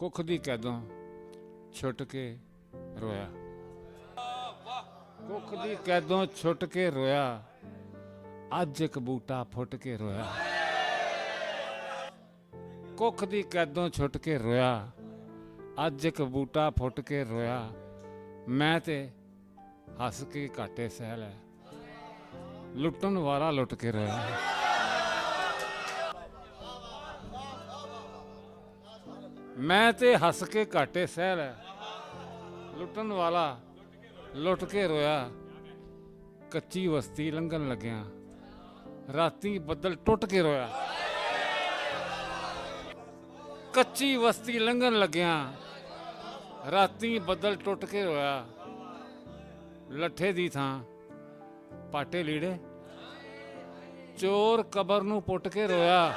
ਕੁੱਖ ਦੀ ਕੈਦੋਂ ਛੁੱਟ ਕੇ ਰੋਇਆ। ਕੁੱਖ ਦੀ ਕੈਦੋਂ ਛੁੱਟ ਕੇ ਰੋਇਆ। ਅੱਜ ਇੱਕ ਬੂਟਾ ਫੁੱਟ ਕੇ ਰੋਇਆ। ਕੁੱਖ ਦੀ ਕੈਦੋਂ ਛੁੱਟ ਕੇ ਰੋਇਆ। ਅੱਜ ਇੱਕ ਬੂਟਾ ਫੁੱਟ ਕੇ ਰੋਇਆ। ਮੈਂ ਤੇ ਹੱਸ ਕੇ ਘਾਟੇ ਸਹਿ ਲੈ। ਲੁੱਟਣ ਵਾਲਾ ਲੁੱਟ ਕੇ ਰੋਇਆ। ਮੈਂ ਤੇ ਹੱਸ ਕੇ ਘਾਟੇ ਸਹਿ ਲੈ ਲੁੱਟਣ ਵਾਲਾ ਲੁੱਟ ਕੇ ਰੋਇਆ। ਕੱਚੀ ਵਸਤੀ ਲੰਘਣ ਲੱਗਿਆ। ਰਾਤੀ ਬੱਦਲ ਟੁੱਟ ਕੇ ਰੋਇਆ। ਕੱਚੀ ਵਸਤੀ ਲੰਘਣ ਲੱਗਿਆ। ਰਾਤੀ ਬੱਦਲ ਟੁੱਟ ਕੇ ਰੋਇਆ। ਲੱਠੇ ਦੀ ਥਾਂ। ਪਾਟੇ ਲੀੜੇ। ਚੋਰ ਕਬਰ ਨੂੰ ਪੁੱਟ ਕੇ ਰੋਇਆ।